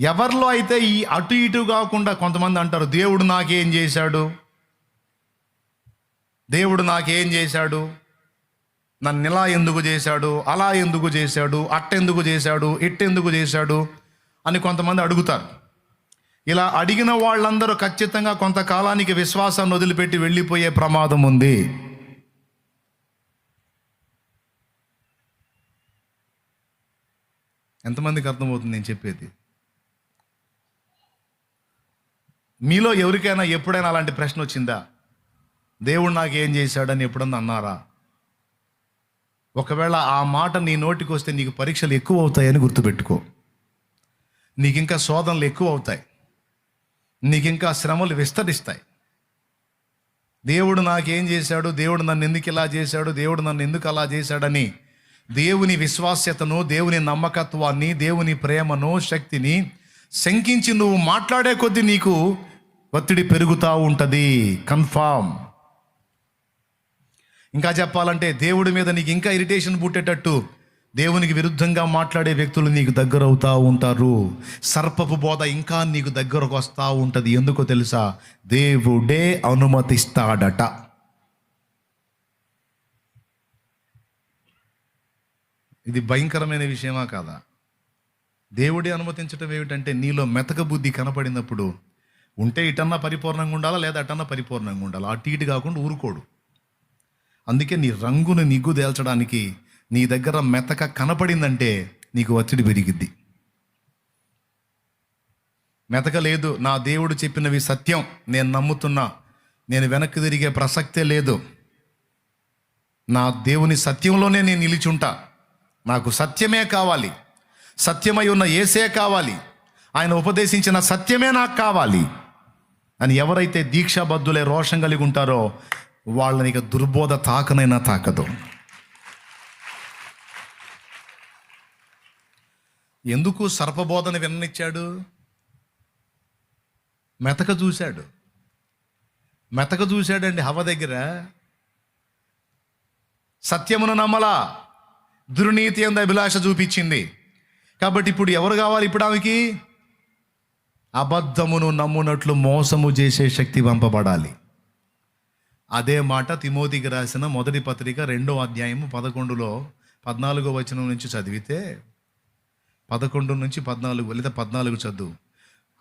ఎవరిలో అయితే ఈ అటు ఇటు కాకుండా కొంతమంది అంటారు దేవుడు నాకేం చేశాడు? దేవుడు నాకేం చేశాడు? నన్ను ఇలా ఎందుకు చేశాడు? అలా ఎందుకు చేశాడు? అట్టెందుకు చేశాడు? ఇట్టెందుకు చేశాడు? అని కొంతమంది అడుగుతారు. ఇలా అడిగిన వాళ్ళందరూ ఖచ్చితంగా కొంతకాలానికి విశ్వాసాన్ని వదిలిపెట్టి వెళ్ళిపోయే ప్రమాదం ఉంది. ఎంతమందికి అర్థమవుతుంది నేను చెప్పేది? మీలో ఎవరికైనా ఎప్పుడైనా అలాంటి ప్రశ్న వచ్చిందా? దేవుడు నాకు ఏం చేశాడని ఎప్పుడన్నా అన్నారా? ఒకవేళ ఆ మాట నీ నోటికి వస్తే నీకు పరీక్షలు ఎక్కువ అవుతాయని గుర్తుపెట్టుకో. నీకు ఇంకా శోధనలు ఎక్కువ అవుతాయి నీకు ఇంకా శ్రమలు విస్తరిస్తాయి. దేవుడు నాకేం చేశాడు? దేవుడు నన్ను ఎందుకు ఇలా చేశాడు? దేవుడు నన్ను ఎందుకు అలా చేశాడని దేవుని విశ్వాస్యతను దేవుని నమ్మకత్వాన్ని దేవుని ప్రేమను శక్తిని శంకించి నువ్వు మాట్లాడే కొద్దీ నీకు ఒత్తిడి పెరుగుతూ ఉంటుంది. కన్ఫామ్. ఇంకా చెప్పాలంటే దేవుడి మీద నీకు ఇంకా ఇరిటేషన్ పుట్టేటట్టు దేవునికి విరుద్ధంగా మాట్లాడే వ్యక్తులు నీకు దగ్గర అవుతూ ఉంటారు. సర్పపు బోధ ఇంకా నీకు దగ్గరకు వస్తూ ఉంటుంది. ఎందుకో తెలుసా? దేవుడే అనుమతిస్తాడట. ఇది భయంకరమైన విషయమా కాదా? దేవుడే అనుమతించడం ఏమిటంటే నీలో మెతక బుద్ధి కనపడినప్పుడు ఉంటే ఇటన్నా పరిపూర్ణంగా ఉండాలా లేదా అటన్నా పరిపూర్ణంగా ఉండాలా? అటు ఇటు కాకుండా ఊరుకోడు. అందుకే నీ రంగును నిగ్గు తేల్చడానికి నీ దగ్గర మెతక కనపడిందంటే నీకు ఒత్తిడి పెరిగిద్ది. మెతక లేదు నా దేవుడు చెప్పినవి సత్యం నేను నమ్ముతున్నా. నేను వెనక్కి తిరిగే ప్రసక్తే లేదు. నా దేవుని సత్యంలోనే నేను నిలిచుంటా. నాకు సత్యమే కావాలి. సత్యమై ఉన్న ఏసే కావాలి. ఆయన ఉపదేశించిన సత్యమే నాకు కావాలి అని ఎవరైతే దీక్షాబద్ధులే రోషం కలిగి ఉంటారో వాళ్ళని ఇక దుర్బోధ తాకనైనా తాకదు. ఎందుకు సర్పబోధన విన్ననిచ్చాడు మెతక చూశాడు. మెతక చూశాడండి హవ దగ్గర. సత్యమును నమ్మలా. దుర్నీతి అంద అభిలాష చూపించింది. కాబట్టి ఇప్పుడు ఎవరు కావాలి? ఇప్పుడు ఆమెకి అబద్ధమును నమ్మునట్లు మోసము చేసే శక్తి పంపబడాలి. అదే మాట తిమోతికి రాసిన మొదటి పత్రిక రెండో అధ్యాయము పదకొండులో పద్నాలుగో వచనం నుంచి చదివితే పదకొండు నుంచి పద్నాలుగు లేదా పద్నాలుగు చదువు.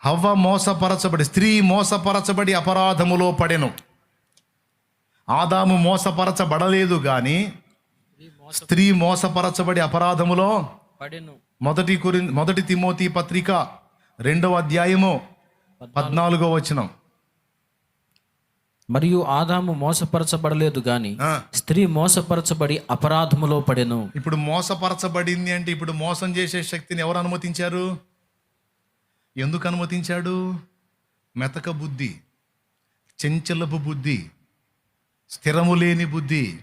హవ్వ మోసపరచబడి స్త్రీ మోసపరచబడి అపరాధములో పడెను. ఆదాము మోసపరచబడలేదు కానీ స్త్రీ మోసపరచబడి అపరాధములో పడెను. మొదటి కురి మొదటి తిమోతి పత్రిక రెండవ అధ్యాయము పద్నాలుగో. వచనం. మరియు ఆదాము మోసపరచబడలేదు గాని స్త్రీ మోసపరచబడి అపరాధములో పడెను. ఇప్పుడు మోసపరచబడింది అంటే ఇప్పుడు మోసం చేసే శక్తిని ఎవరు అనుమతించారు? ఎందుకు అనుమతించాడు? మెతక బుద్ధి చెంచలపు బుద్ధి స్థిరము లేని బుద్ధి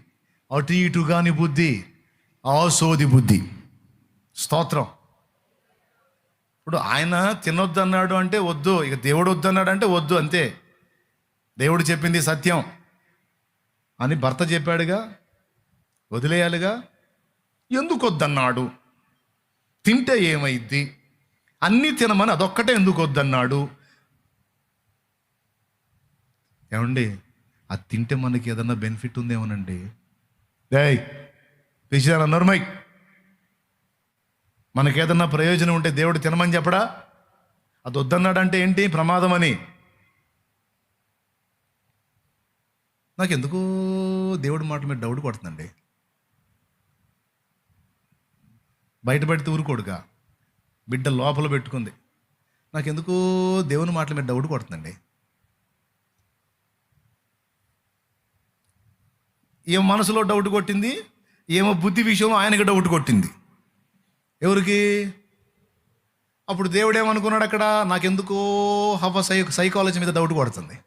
అటు ఇటు కాని బుద్ధి ఆసోది బుద్ధి. స్తోత్రం. ఇప్పుడు ఆయన తినొద్దన్నాడు అంటే వద్దు ఇక దేవుడు వద్దన్నాడు అంటే వద్దు అంతే. దేవుడు చెప్పింది సత్యం. అని భర్త చెప్పాడుగా వదిలేయాలిగా? ఎందుకు వద్దన్నాడు? తింటే ఏమైద్ది? అన్నీ తినమని అదొక్కటే ఎందుకు వద్దన్నాడు? ఏమండి అది తింటే మనకి ఏదన్నా బెనిఫిట్ ఉందేమోనండి? ఏయ్ పిచ్చిదాన నర్మై మనకేదన్నా ప్రయోజనం ఉంటే దేవుడు తినమని చెప్పడా? అది వద్దన్నాడంటే ఏంటి? ప్రమాదం అని నాకు ఎందుకు దేవుడి మాటల మీద డౌట్ కొడుతుందండి. బయటపడితే ఊరుకోడుగా. బిడ్డ లోపల పెట్టుకుంది. నాకు దేవుని మాటల మీద డౌట్ కొడుతుందండి. ఏం మనసులో డౌట్ కొట్టింది? ఏమో బుద్ధి విషయంలో ఆయనకి డౌట్ కొట్టింది. ఎవరికి? అప్పుడు దేవుడు ఏమనుకున్నాడు అక్కడ? నాకెందుకో హవ సై సైకాలజీ మీద డౌట్ పడుతుంది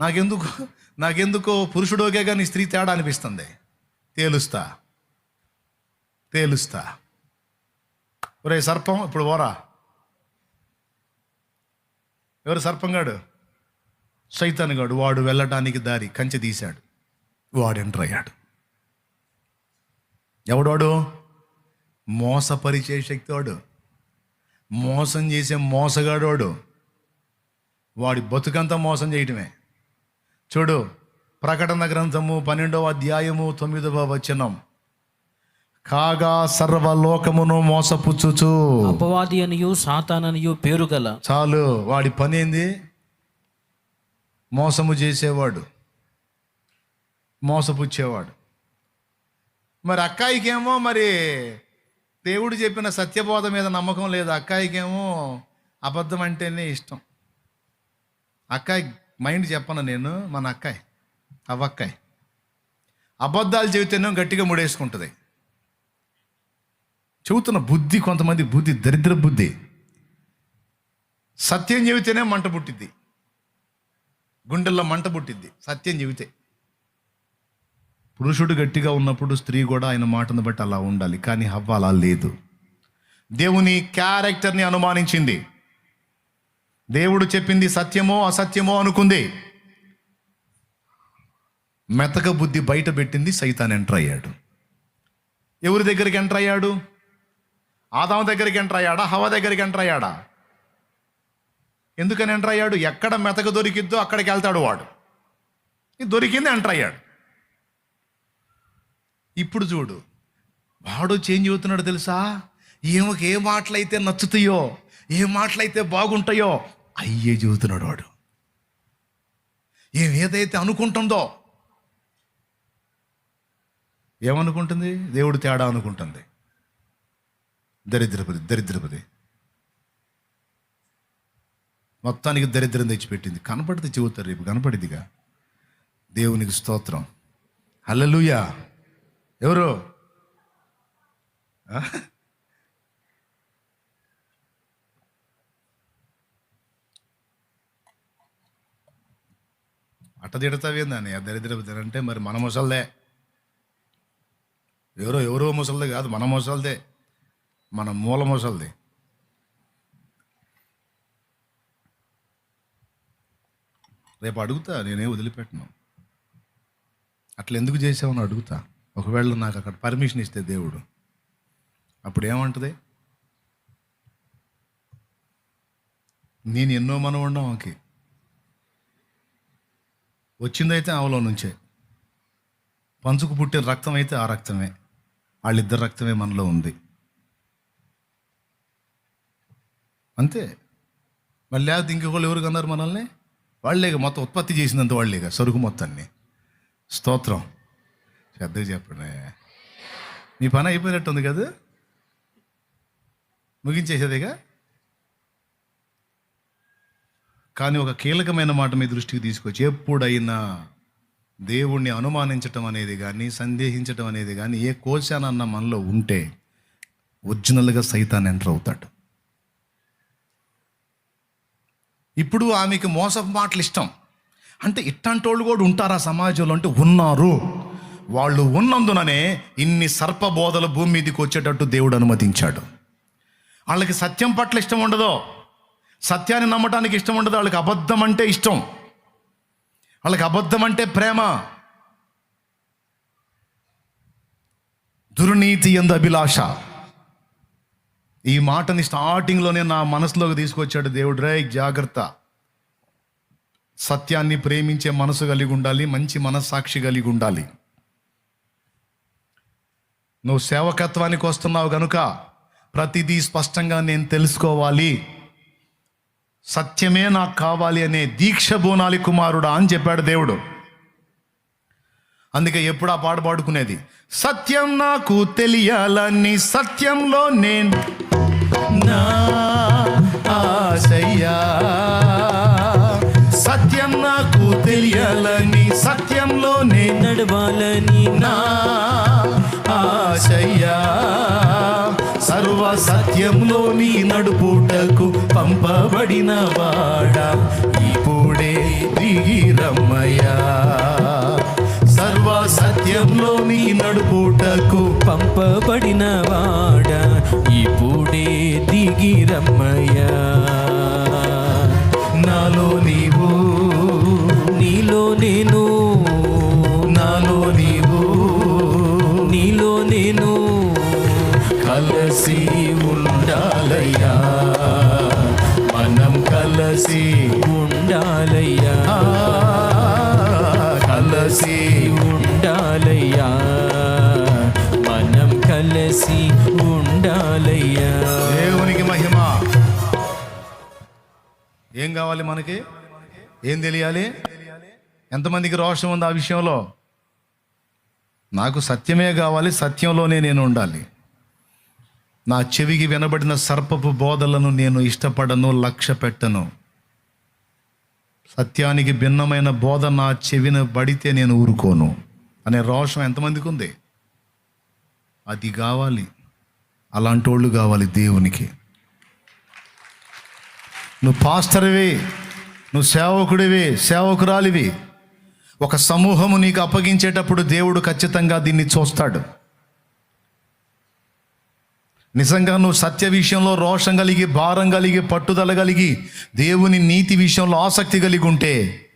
నాకెందుకు నాకెందుకో పురుషుడోకే కానీ స్త్రీ తేడా అనిపిస్తుంది. తేలుస్తా. తేలుస్తా. ఒరే సర్పం ఇప్పుడు ఓరా ఎవరు సర్పంగాడు? సైతానుగాడు. వాడు వెళ్ళటానికి దారి కంచె తీశాడు. వాడు ఎంటర్ అయ్యాడు. ఎవడోడు? మోసపరిచే శక్తి వాడు మోసం చేసే మోసగాడు వాడు వాడి బతుకంతా మోసం చేయటమే. చూడు ప్రకటన గ్రంథము పన్నెండవ అధ్యాయము తొమ్మిదవ వచనం. కాగా సర్వలోకమును మోసపుచ్చుచు. అపవాది అనియు సాతాననియు పేరు గల. చాలు వాడి పని ఏంది? మోసము చేసేవాడు. మోసపుచ్చేవాడు. మరి అక్కాయికేమో మరి దేవుడు చెప్పిన సత్యబోధ మీద నమ్మకం లేదు. అక్కాయికేమో అబద్ధం అంటేనే ఇష్టం. అక్కాయి మైండ్ చెప్పను నేను మన అక్కాయి అవ్వక్కాయి. అబద్ధాలు చెబితేనే గట్టిగా ముడేసుకుంటుంది. చెబుతున్న బుద్ధి కొంతమంది బుద్ధి దరిద్ర బుద్ధి. సత్యం చెబితేనే మంట పుట్టిద్ది. గుండెల్లో మంట పుట్టిద్ది సత్యం చెబితే. పురుషుడు గట్టిగా ఉన్నప్పుడు స్త్రీ కూడా ఆయన మాటను బట్టి అలా ఉండాలి. కానీ హవ్వ అలా లేదు. దేవుని క్యారెక్టర్ని అనుమానించింది. దేవుడు చెప్పింది సత్యమో అసత్యమో అనుకుంది. మెతక బుద్ధి బయట పెట్టింది సైతాన్ ఎంటర్ అయ్యాడు. ఎవరి దగ్గరికి ఎంటర్ అయ్యాడు? ఆదాం దగ్గరికి ఎంటర్ అయ్యాడా? హవ దగ్గరికి ఎంటర్ అయ్యాడా? ఎందుకని ఎంటర్ అయ్యాడు? ఎక్కడ మెతక దొరికిద్దో అక్కడికి వెళ్తాడు వాడు. ఇది దొరికింది ఎంటర్ అయ్యాడు. ఇప్పుడు చూడు. వాడు చేంజ్ అవుతున్నాడు తెలుసా? ఈమెకి ఏ మాటలైతే నచ్చుతాయో ఏ మాటలైతే బాగుంటాయో అయ్యే చెబుతున్నాడు వాడు. ఏం ఏదైతే అనుకుంటుందో ఏమనుకుంటుంది? దేవుడు తేడా అనుకుంటుంది. దరిద్రపది దరిద్రపది మొత్తానికి దరిద్రం తెచ్చిపెట్టింది. కనపడితే చెబుతారు రేపు కనపడిదిగా. దేవునికి స్తోత్రం. హల్లెలూయా. ఎవరు? ఆ? అట్ట తిడతావేందని ఆ దరిద్రపతి అంటే మరి మన ముసల్దే. ఎవరో ఎవరో ముసల్దే కాదు మన ముసల్దే. మన మూల ముసల్దే. రేపు అడుగుతా నేనే వదిలిపెట్టను. అట్లా ఎందుకు చేసావని అడుగుతా. ఒకవేళ నాకు అక్కడ పర్మిషన్ ఇస్తే దేవుడు. అప్పుడు ఏమంటది నేను ఎన్నో మనం ఉండం ఆమెకి. వచ్చిందైతే ఆమెలో నుంచే. పంచుకు పుట్టిన రక్తం అయితే ఆ రక్తమే. వాళ్ళిద్దరు రక్తమే మనలో ఉంది. అంతే. మళ్ళీ లేకపోతే ఇంకొకళ్ళు ఎవరు కన్నారు మనల్ని? వాళ్ళేగా మొత్తం ఉత్పత్తి చేసినంత వాళ్ళేగా సరుకు మొత్తాన్ని. స్తోత్రం. శ్రద్ధగా చెప్పండి. నీ పని అయిపోయినట్టుంది కదా? ముగించేసేదిగా కానీ ఒక కీలకమైన మాట మీ దృష్టికి తీసుకొచ్చి ఎప్పుడైనా దేవుణ్ణి అనుమానించటం అనేది కానీ సందేహించటం అనేది కానీ ఏ కోశానన్న మనలో ఉంటే ఒరిజినల్గా సైతాన్ని ఎంటర్ అవుతాడు. ఇప్పుడు ఆమెకి మోసపు మాటలు ఇష్టం. అంటే ఇట్టంటోళ్ళు కూడా ఉంటారా సమాజంలో? అంటే ఉన్నారు. వాళ్ళు ఉన్నందుననే ఇన్ని సర్పబోధలు భూమి మీదకి వచ్చేటట్టు దేవుడు అనుమతించాడు. వాళ్ళకి సత్యం పట్ల ఇష్టం ఉండదు సత్యాన్ని నమ్మటానికి ఇష్టం ఉండదు వాళ్ళకి అబద్ధం అంటే ఇష్టం. వాళ్ళకి అబద్ధం అంటే ప్రేమ. దుర్నీతి ఎందు అభిలాష. ఈ మాటని స్టార్టింగ్లోనే నా మనసులోకి తీసుకొచ్చాడు దేవుడు. రే జాగ్రత్త. సత్యాన్ని ప్రేమించే మనసు కలిగి ఉండాలి మంచి మనస్సాక్షి కలిగి ఉండాలి. నువ్వు సేవకత్వానికి వస్తున్నావు గనుక ప్రతిదీ స్పష్టంగా నేను తెలుసుకోవాలి. సత్యమే నాకు కావాలి అనే దీక్ష బోనాలి కుమారుడా అని చెప్పాడు దేవుడు. అందుకే ఎప్పుడు ఆ పాట పాడుకునేది సత్యం నాకు తెలియాలని సత్యంలో నేను నా ఆశయ్యా. సత్యం నాకు తెలియాలని సత్యంలో నేను నడవాలని నా ఆశయ్యా. సర్వ సత్యంలో నీ నడుపుటకు పంపబడిన వాడా ఇప్పుడే దిగి రమ్మయ్యా సర్వ సత్యంలో నీ నడుపుటకు పంపబడిన వాడ ఇప్పుడే దిగి రమ్మయ్యా నాలో నీవు నీలో నేను కావాలి మనకి? ఏం తెలియాలి? ఎంతమందికి రోషం ఉంది ఆ విషయంలో? నాకు సత్యమే కావాలి సత్యంలోనే నేను ఉండాలి. నా చెవికి వినబడిన సర్పపు బోధలను నేను ఇష్టపడను లక్ష్య పెట్టను. సత్యానికి భిన్నమైన బోధ నా చెవిన పడితే నేను ఊరుకోను. అనే రోషం ఎంతమందికి ఉంది? అది కావాలి. అలాంటి వాళ్ళు కావాలి దేవునికి. నువ్వు పాస్టర్వి నువ్వు సేవకుడివి సేవకురాలివి. ఒక సమూహము నీకు అప్పగించేటప్పుడు దేవుడు ఖచ్చితంగా దీన్ని చూస్తాడు. నిజంగా నువ్వు సత్య విషయంలో రోషం కలిగి భారం కలిగి పట్టుదల కలిగి దేవుని నీతి విషయంలో ఆసక్తి కలిగి ఉంటే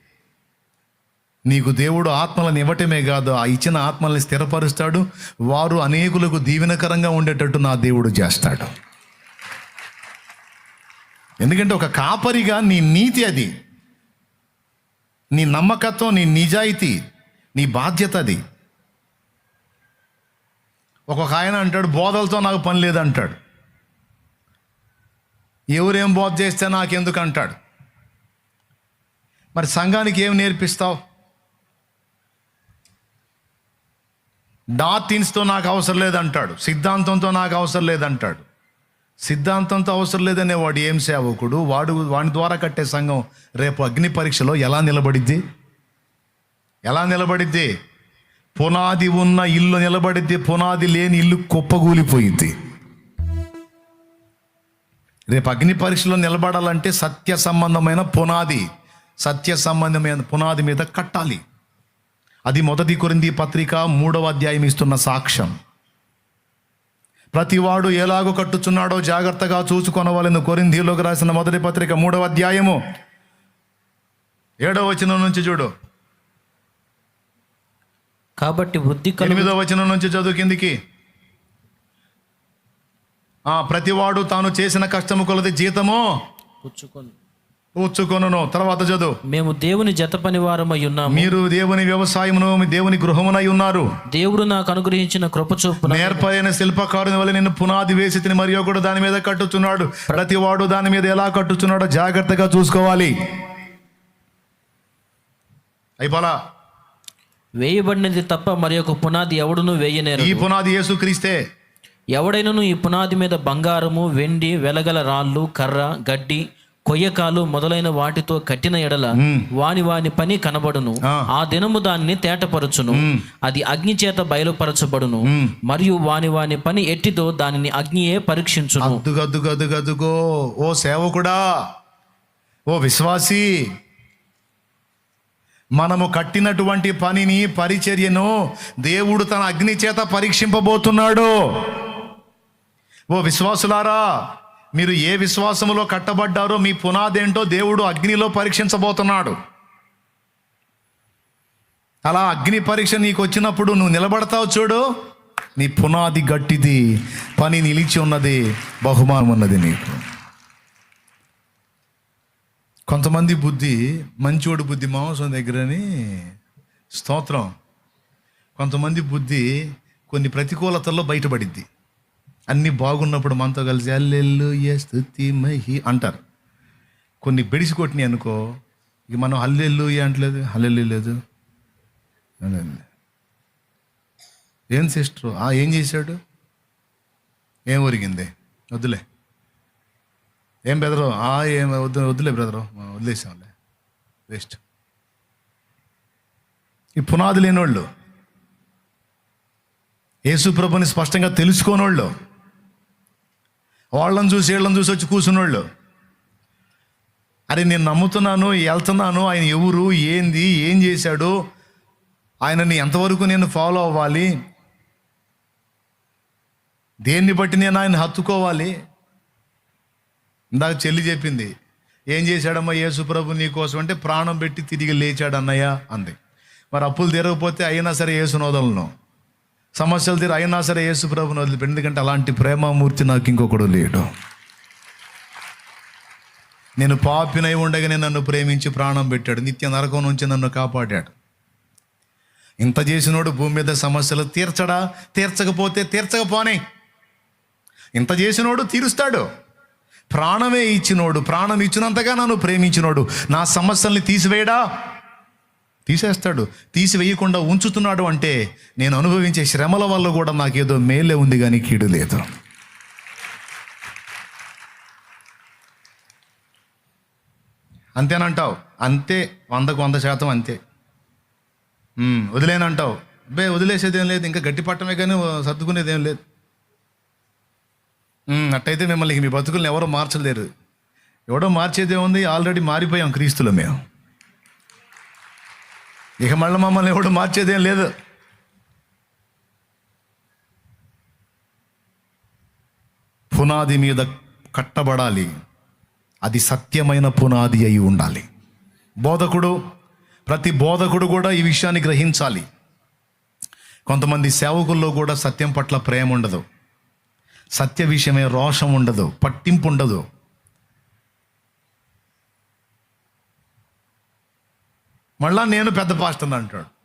నీకు దేవుడు ఆత్మలను ఇవ్వటమే కాదు ఆ ఇచ్చిన ఆత్మల్ని స్థిరపరుస్తాడు. వారు అనేకులకు దీవెనకరంగా ఉండేటట్టు నా దేవుడు చేస్తాడు. ఎందుకంటే ఒక కాపరిగా నీ నీతి అది. నీ నమ్మకత్వం నీ నిజాయితీ నీ బాధ్యత అది. ఒక్కొక్క ఆయన అంటాడు బోధలతో నాకు పని లేదంటాడు. ఎవరేం బోధ చేస్తే నాకెందుకు అంటాడు. మరి సంఘానికి ఏం నేర్పిస్తావు? డాక్టిన్స్తో నాకు అవసరం లేదంటాడు. సిద్ధాంతంతో నాకు అవసరం లేదంటాడు. సిద్ధాంతంతో అవసరం లేదనే వాడు ఏం సేవకుడు? వాడు వాడి ద్వారా కట్టే సంఘం రేపు అగ్ని పరీక్షలో ఎలా నిలబడిద్ది? ఎలా నిలబడిద్ది? పునాది ఉన్న ఇల్లు నిలబడిద్ది. పునాది లేని ఇల్లు కుప్పగూలిపోయింది రేపు అగ్ని పరీక్షలో నిలబడాలంటే సత్య సంబంధమైన పునాది సత్య సంబంధమైన పునాది మీద కట్టాలి. అది మొదటి కొరింది పత్రిక మూడవ అధ్యాయం ఇస్తున్న సాక్ష్యం. ప్రతివాడు ఎలాగో కట్టుచున్నాడో జాగ్రత్తగా చూసుకొనవలను. కొరింథీలోకి రాసిన మొదటి పత్రిక మూడవ అధ్యాయము. ఏడవ వచనం నుంచి చూడు. కాబట్టి వృద్ధి కలుగు ఎనిమిదవ వచనం నుంచి చదువు కిందికి. ఆ ప్రతివాడు తాను చేసిన కష్టము కొలది జీతము పుచ్చుకొని. ఉచ్చుకొనును తర్వాత చదువు. మేము దేవుని జత పని వారమై ఉన్నాము. మీరు దేవుని వ్యవసాయమును దేవుని గృహమునై ఉన్నారు. దేవుడు నాకు అనుగ్రహించిన కృప చొప్పున నేర్పైన శిల్పకారుని వల్ల నిన్ను పునాది వేసి తిని మరి ఒకడు దాని మీద కట్టుచున్నాడు. ప్రతివాడు దాని మీద ఎలా కట్టుచున్నాడో జాగ్రత్తగా చూసుకోవాలి. అయిపోలా? వేయబడినది తప్ప మరి ఒక పునాది ఎవడును వేయనేరు ఈ పునాది యేసు క్రీస్తే. ఎవడైనను ఈ పునాది మీద బంగారము వెండి వెలగల రాళ్ళు కర్ర గడ్డి కొయ్యకాలు మొదలైన వాటితో కట్టిన ఎడల వాని వాని పని కనబడును. ఆ. దినము దానిని తేటపరచును. అది అగ్ని చేత బయలుపరచబడును. మరియు వాని వాని పని ఎట్టిదో దానిని అగ్నియే పరీక్షించును. ఓ సేవకుడా ఓ విశ్వాసి. మనము కట్టినటువంటి పనిని పరిచర్యను దేవుడు తన అగ్ని చేత పరీక్షింపబోతున్నాడు. ఓ విశ్వాసులారా మీరు ఏ విశ్వాసములో కట్టబడ్డారో మీ పునాదేంటో దేవుడు అగ్నిలో పరీక్షించబోతున్నాడు. అలా అగ్ని పరీక్ష నీకు వచ్చినప్పుడు నువ్వు నిలబడతావు చూడు. నీ పునాది గట్టిది పని నిలిచి ఉన్నది బహుమానం ఉన్నది నీకు. కొంతమంది బుద్ధి మంచోడు బుద్ధి మాంసం దగ్గరని స్తోత్రం. కొంతమంది బుద్ధి కొన్ని ప్రతికూలతల్లో బయటపడిద్ది. అన్నీ బాగున్నప్పుడు మనతో కలిసి అల్లెల్లు ఏ స్థుతి మహి అంటారు. కొన్ని బెడిసి కొట్టినాయి అనుకో ఇక మనం హల్లెల్లు అంటలేదు. హల్లెల్లు లేదు. ఏం సిస్టరు? ఆ ఏం చేశాడు? ఏం ఒరిగింది? వద్దులే. ఏం బ్రదరు? ఆ ఏం వద్దు వద్దులే బ్రదరు. వదిలేసాంలే. వేస్ట్. ఈ పునాది లేనోళ్ళు యేసు ప్రభుని స్పష్టంగా తెలుసుకోనోళ్ళు వాళ్ళని చూసి వీళ్ళని చూసి వచ్చి కూర్చున్నోళ్ళు. అరే నేను నమ్ముతున్నాను వెళ్తున్నాను ఆయన ఎవరు ఏంది ఏం చేశాడు ఆయనని ఎంతవరకు నేను ఫాలో అవ్వాలి దేన్ని బట్టి నేను ఆయన హత్తుకోవాలి? ఇందాక చెల్లి చెప్పింది ఏం చేశాడమ్మా యేసుప్రభు నీ కోసం అంటే ప్రాణం పెట్టి తిరిగి లేచాడు అన్నయ్య అంది. మరి అప్పులు తీరకపోతే అయినా సరే యేసునోదలను సమస్యలు తీరు అయినా సరే యేసు ప్రభుని వదిలిపెట్టి. ఎందుకంటే అలాంటి ప్రేమమూర్తి నాకు ఇంకొకడు లేడు. నేను పాపినై ఉండగానే నన్ను ప్రేమించి ప్రాణం పెట్టాడు. నిత్య నరకం నుంచి నన్ను కాపాడాడు. ఇంత చేసినోడు భూమి మీద సమస్యలు తీర్చడా? తీర్చకపోతే తీర్చకపోనే. ఇంత చేసినోడు తీరుస్తాడు. ప్రాణమే ఇచ్చినోడు ప్రాణం ఇచ్చినంతగా నన్ను ప్రేమించినోడు. నా సమస్యల్ని తీసివేయడా? తీసేస్తాడు. తీసివేయకుండా ఉంచుతున్నాడు అంటే నేను అనుభవించే శ్రమల వల్ల కూడా నాకేదో మేలే ఉంది కానీ కీడు లేదు. అంతేనంటావు. అంతే వందకు వంద శాతం అంతే. వదిలేనంటావు. బే వదిలేసేది ఏం లేదు. ఇంకా గట్టి పట్టమే కానీ సర్దుకునేది ఏం లేదు అట్టయితే మిమ్మల్ని మీ బతుకులను ఎవరో మార్చలేరు. ఎవడో మార్చేది ఏముంది ఆల్రెడీ మారిపోయాం క్రీస్తులో మేము. ఇక మళ్ళీ మమ్మల్ని ఎవడు మార్చేదేం లేదు. పునాది మీద కట్టబడాలి. అది సత్యమైన పునాది అయి ఉండాలి. బోధకుడు ప్రతి బోధకుడు కూడా ఈ విషయాన్ని గ్రహించాలి. కొంతమంది సేవకుల్లో కూడా సత్యం పట్ల ప్రేమ ఉండదు. సత్య విషయమే రోషం ఉండదు పట్టింపు ఉండదు. మళ్ళా నేను పెద్ద పాస్టర్ అంటాడు.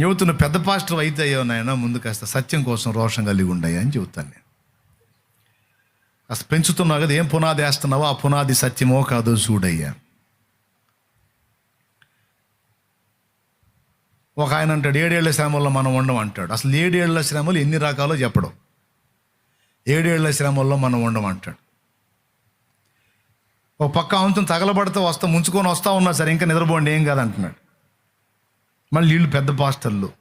యువతను పెద్ద పాస్టర్ అయితే అయ్యో నాయన ముందు కాస్త సత్యం కోసం రోషం కలిగి ఉండయ్యా అని చెబుతాను నేను. అసలు పెంచుతున్నావు కదా ఏం పునాది వేస్తున్నావో ఆ పునాది సత్యమో కాదో చూడయ్యా. ఒక ఆయన అంటాడు ఏడేళ్ళ శ్రమల్లో మనం ఉండం అంటాడు. అసలు ఏడేళ్ళ శ్రమలు ఎన్ని రకాలో చెప్పడం. ఏడేళ్ళ శ్రమల్లో మనం ఉండం అంటాడు. ఓ పక్క ఆమెతో తగలబడితే వస్తా ముంచుకొని వస్తా ఉన్నా సరే. ఇంకా నిద్రపోండి ఏం కాదంటున్నాడు. మళ్ళీ వీళ్ళు పెద్ద పాస్టర్లు.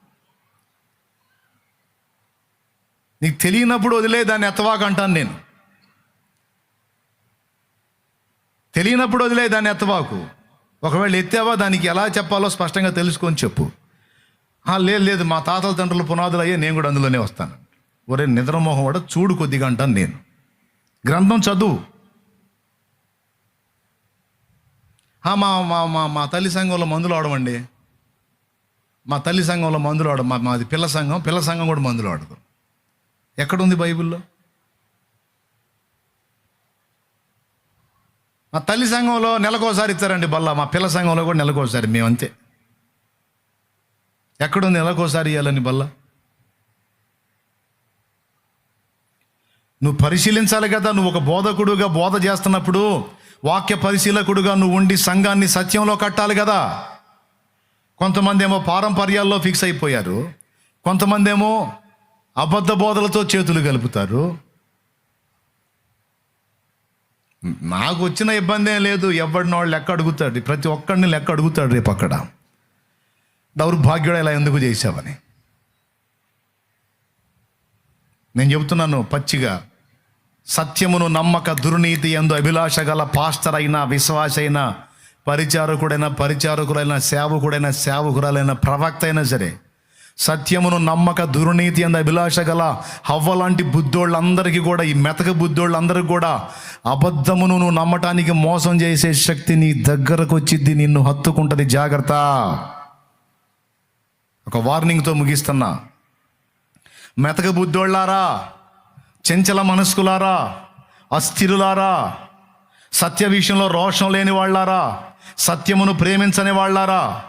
నీకు తెలియనప్పుడు వదిలే దాన్ని ఎత్తవాక అంటాను నేను. తెలియనప్పుడు వదిలే దాన్ని ఎత్తవాకు. ఒకవేళ ఎత్తావా దానికి ఎలా చెప్పాలో స్పష్టంగా తెలుసుకొని చెప్పు. లేదు లేదు మా తాతల తండ్రుల పునాదులు అయ్యే నేను కూడా అందులోనే వస్తాను. ఒరే నిద్రమోహం కూడా చూడు కొద్దిగా అంటాను నేను. గ్రంథం చదువు "ఆ, మా మా మా మా తల్లి సంఘంలో మందులు ఆడమండి మా తల్లి సంఘంలో మందులు ఆడ మా మాది పిల్ల సంఘం పిల్ల సంఘం కూడా మందులు ఆడదు. ఎక్కడుంది బైబిల్లో? మా తల్లి సంఘంలో నెలకోసారి ఇస్తారండి బల్ల మా పిల్ల సంఘంలో కూడా నెలకోసారి మేము అంతే ఎక్కడుంది నెలకోసారి ఇవ్వాలని బల్ల? నువ్వు పరిశీలించాలి కదా నువ్వు ఒక బోధకుడుగా బోధ చేస్తున్నప్పుడు వాక్య పరిశీలకుడుగా నువ్వు ఉండి సంఘాన్ని సత్యంలో కట్టాలి కదా. కొంతమంది ఏమో పారంపర్యాల్లో ఫిక్స్ అయిపోయారు. కొంతమంది ఏమో అబద్ధ బోధలతో చేతులు కలుపుతారు నాకు వచ్చిన ఇబ్బంది ఏం లేదు. ఎవడిని వాళ్ళు లెక్క అడుగుతాడు. ప్రతి ఒక్కడిని లెక్క అడుగుతాడు రేపు అక్కడ. దౌర్భాగ్యుడు ఇలా ఎందుకు చేశావని. నేను చెబుతున్నాను పచ్చిగా. సత్యమును నమ్మక దుర్నీతి ఎందు అభిలాష గల పాస్టర్ అయినా విశ్వాస అయినా పరిచారకుడైన పరిచారకుడైన సేవకుడైన సేవకురాలైన ప్రవక్త అయినా సరే సత్యమును నమ్మక దుర్నీతి ఎందు అభిలాష గల హవ్వలాంటి బుద్ధోళ్ళందరికీ కూడా ఈ మెతక బుద్ధోళ్ళందరికీ కూడా అబద్ధమును నువ్వు నమ్మటానికి మోసం చేసే శక్తి నీ దగ్గరకు వచ్చిద్ది నిన్ను హత్తుకుంటది. జాగ్రత్త. ఒక వార్నింగ్తో ముగిస్తున్నా. మెతక బుద్ధోళ్ళారా? చెంచల మనస్కులారా అస్థిరులారా సత్య విషయంలో రోషం లేని వాళ్ళారా సత్యమును ప్రేమించని వాళ్ళారా?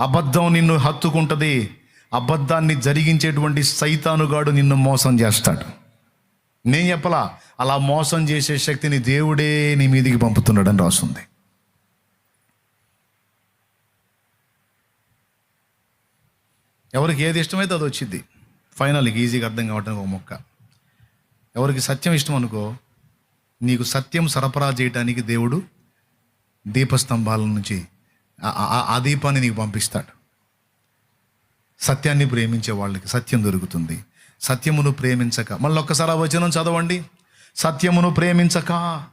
అబద్ధం నిన్ను హత్తుకుంటుంది అబద్ధాన్ని జరిగించేటువంటి సైతానుగాడు నిన్ను మోసం చేస్తాడు. నేను చెప్పలా అలా మోసం చేసే శక్తిని దేవుడే నీ మీదికి పంపుతున్నాడని రాస్తుంది ఎవరికి ఏది ఇష్టమైతే అది వచ్చింది ఫైనల్కి ఈజీగా అర్థం కావడానికి ఒక మొక్క. ఎవరికి సత్యం ఇష్టం అనుకో నీకు సత్యం సరఫరా చేయడానికి దేవుడు దీపస్తంభాల నుంచి ఆ- దీపాన్ని నీకు పంపిస్తాడు. సత్యాన్ని ప్రేమించే వాళ్ళకి సత్యం దొరుకుతుంది. సత్యమును ప్రేమించక మళ్ళీ ఒక్కసారి వచనం చదవండి. సత్యమును ప్రేమించక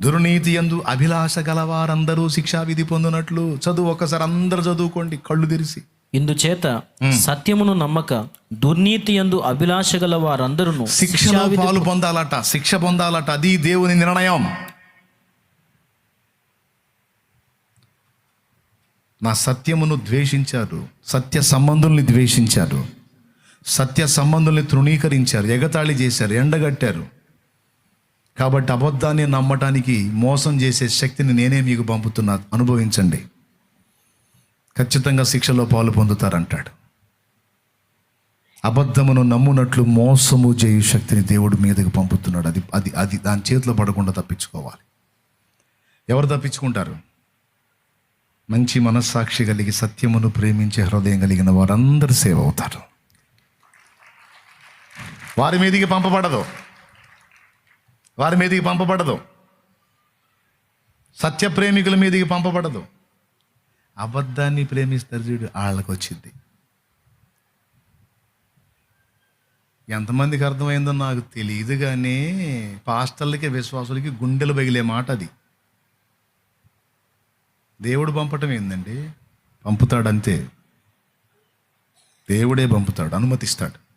దుర్నీతి ఎందు అభిలాష గలవారందరూ శిక్షా విధి పొందినట్లు చదువు ఒక్కసారి అందరు చదువుకోండి కళ్ళు తెరిసి ఇందుచేత సత్యమును నమ్మక దుర్నీతి యందు అభిలాష గల వారందరూ శిక్షలో పాలు పొందాలట శిక్ష పొందాలట అది దేవుని నిర్ణయం. నా సత్యమును ద్వేషించారు సత్య సంబంధుల్ని ద్వేషించారు సత్య సంబంధుల్ని తృణీకరించారు ఎగతాళి చేశారు ఎండగట్టారు. కాబట్టి అబద్ధాన్ని నమ్మటానికి మోసం చేసే శక్తిని నేనే మీకు పంపుతున్నా అనుభవించండి. ఖచ్చితంగా శిక్షలో పాలు పొందుతారంటాడు. అబద్ధమును నమ్మునట్లు మోసము చేయు శక్తిని దేవుడు మీదకి పంపుతున్నాడు. అది అది అది దాని చేతిలో పడకుండా తప్పించుకోవాలి. ఎవరు తప్పించుకుంటారు? మంచి మనస్సాక్షి కలిగి సత్యమును ప్రేమించే హృదయం కలిగిన వారందరూ సేవ్ అవుతారు. వారి మీదికి పంపబడదు. వారి మీదికి పంపబడదు. సత్య ప్రేమికుల మీదికి పంపబడదు. అబద్ధాన్ని ప్రేమిస్తారు చూడు వాళ్ళకి వచ్చింది ఎంతమందికి అర్థమైందో నాకు తెలియదు కానీ పాస్టర్లకి విశ్వాసులకి గుండెలు పగిలే మాట అది. దేవుడు పంపటం ఏందండి? పంపుతాడంతే. దేవుడే పంపుతాడు అనుమతిస్తాడు.